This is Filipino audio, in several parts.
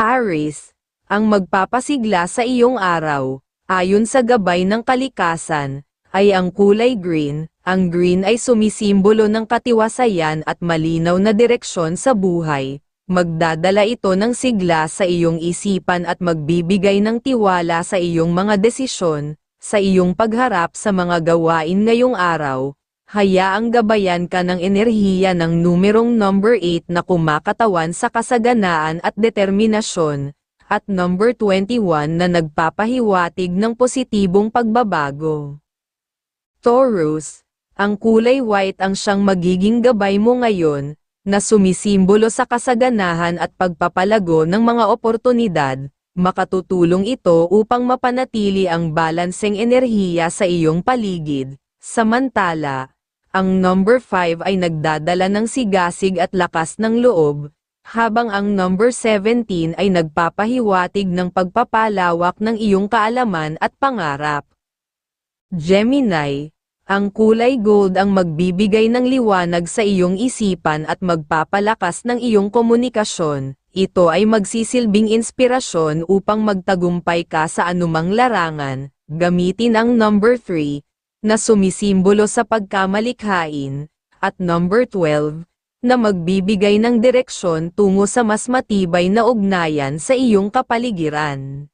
Aris, ang magpapasigla sa iyong araw, ayon sa gabay ng kalikasan, ay ang kulay green. Ang green ay sumisimbolo ng katiwasayan at malinaw na direksyon sa buhay. Magdadala ito ng sigla sa iyong isipan at magbibigay ng tiwala sa iyong mga desisyon, sa iyong pagharap sa mga gawain ngayong araw. Hayaang gabayan ka ng enerhiya ng numerong number 8 na kumakatawan sa kasaganaan at determinasyon, at number 21 na nagpapahiwatig ng positibong pagbabago. Taurus, ang kulay white ang siyang magiging gabay mo ngayon, na sumisimbolo sa kasaganahan at pagpapalago ng mga oportunidad, makatutulong ito upang mapanatili ang balanseng enerhiya sa iyong paligid. Samantala, ang number 5 ay nagdadala ng sigasig at lakas ng loob, habang ang number 17 ay nagpapahiwatig ng pagpapalawak ng iyong kaalaman at pangarap. Gemini, ang kulay gold ang magbibigay ng liwanag sa iyong isipan at magpapalakas ng iyong komunikasyon. Ito ay magsisilbing inspirasyon upang magtagumpay ka sa anumang larangan. Gamitin ang number 3, na sumisimbolo sa pagkamalikhain, at number 12, na magbibigay ng direksyon tungo sa mas matibay na ugnayan sa iyong kapaligiran.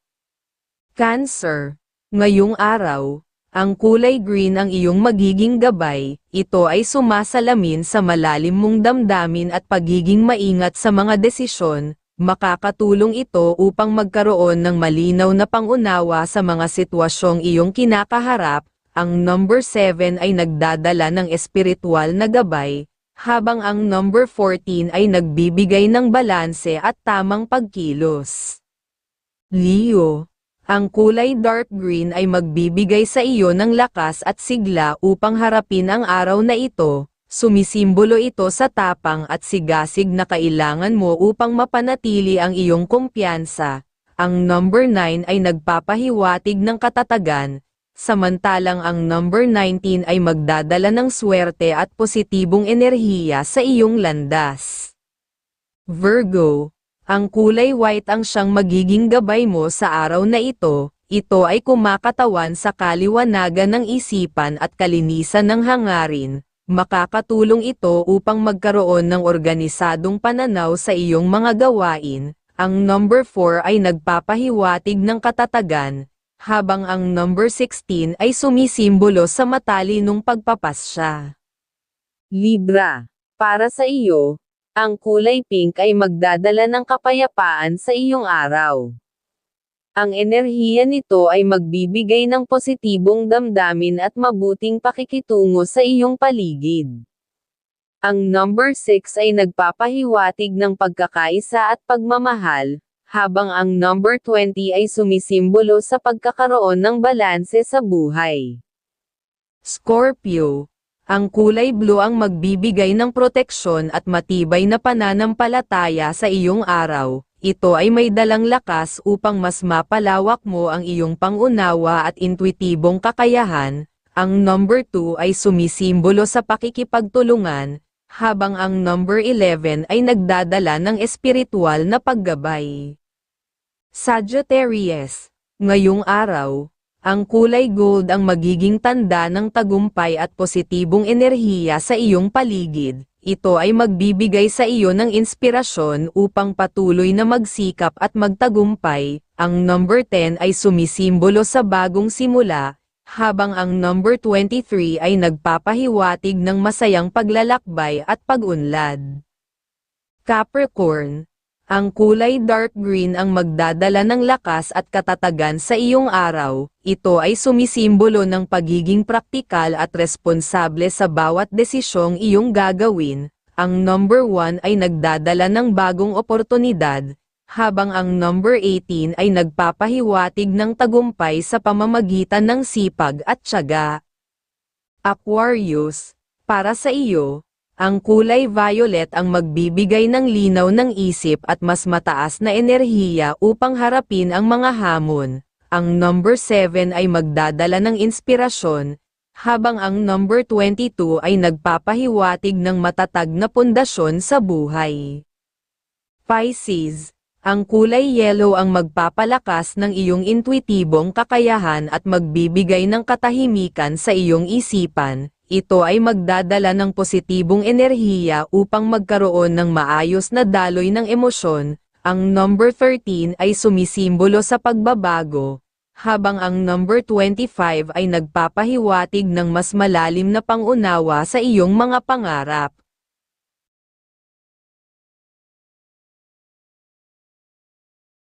Cancer, ngayong araw, ang kulay green ang iyong magiging gabay, ito ay sumasalamin sa malalim mong damdamin at pagiging maingat sa mga desisyon, makakatulong ito upang magkaroon ng malinaw na pangunawa sa mga sitwasyong iyong kinakaharap, ang number 7 ay nagdadala ng espiritual na gabay, habang ang number 14 ay nagbibigay ng balanse at tamang pagkilos. Leo, ang kulay dark green ay magbibigay sa iyo ng lakas at sigla upang harapin ang araw na ito, sumisimbolo ito sa tapang at sigasig na kailangan mo upang mapanatili ang iyong kumpiyansa. Ang number 9 ay nagpapahiwatig ng katatagan, samantalang ang number 19 ay magdadala ng swerte at positibong enerhiya sa iyong landas. Virgo, ang kulay white ang siyang magiging gabay mo sa araw na ito, ito ay kumakatawan sa kaliwanagan ng isipan at kalinisan ng hangarin, makakatulong ito upang magkaroon ng organisadong pananaw sa iyong mga gawain, ang number 4 ay nagpapahiwatig ng katatagan, habang ang number 16 ay sumisimbolo sa matalinong pagpapasya. Libra, para sa iyo, ang kulay pink ay magdadala ng kapayapaan sa iyong araw. Ang enerhiya nito ay magbibigay ng positibong damdamin at mabuting pakikitungo sa iyong paligid. Ang number 6 ay nagpapahiwatig ng pagkakaisa at pagmamahal, habang ang number 20 ay sumisimbolo sa pagkakaroon ng balanse sa buhay. Scorpio, ang kulay blue ang magbibigay ng proteksyon at matibay na pananampalataya sa iyong araw. Ito ay may dalang lakas upang mas mapalawak mo ang iyong pangunawa at intuitibong kakayahan. Ang number 2 ay sumisimbolo sa pakikipagtulungan, habang ang number 11 ay nagdadala ng espiritual na paggabay. Sagittarius, ngayong araw, ang kulay gold ang magiging tanda ng tagumpay at positibong enerhiya sa iyong paligid. Ito ay magbibigay sa iyo ng inspirasyon upang patuloy na magsikap at magtagumpay. Ang number 10 ay sumisimbolo sa bagong simula, habang ang number 23 ay nagpapahiwatig ng masayang paglalakbay at pag-unlad. Capricorn, ang kulay dark green ang magdadala ng lakas at katatagan sa iyong araw, ito ay sumisimbolo ng pagiging praktikal at responsable sa bawat desisyong iyong gagawin. Ang number 1 ay nagdadala ng bagong oportunidad, habang ang number 18 ay nagpapahiwatig ng tagumpay sa pamamagitan ng sipag at tiyaga. Aquarius, para sa iyo, ang kulay violet ang magbibigay ng linaw ng isip at mas mataas na enerhiya upang harapin ang mga hamon. Ang number 7 ay magdadala ng inspirasyon, habang ang number 22 ay nagpapahiwatig ng matatag na pundasyon sa buhay. Pisces, Ang kulay yellow ang magpapalakas ng iyong intuitibong kakayahan at magbibigay ng katahimikan sa iyong isipan. Ito ay magdadala ng positibong enerhiya upang magkaroon ng maayos na daloy ng emosyon. Ang number 13 ay sumisimbolo sa pagbabago, habang ang number 25 ay nagpapahiwatig ng mas malalim na pangunawa sa iyong mga pangarap.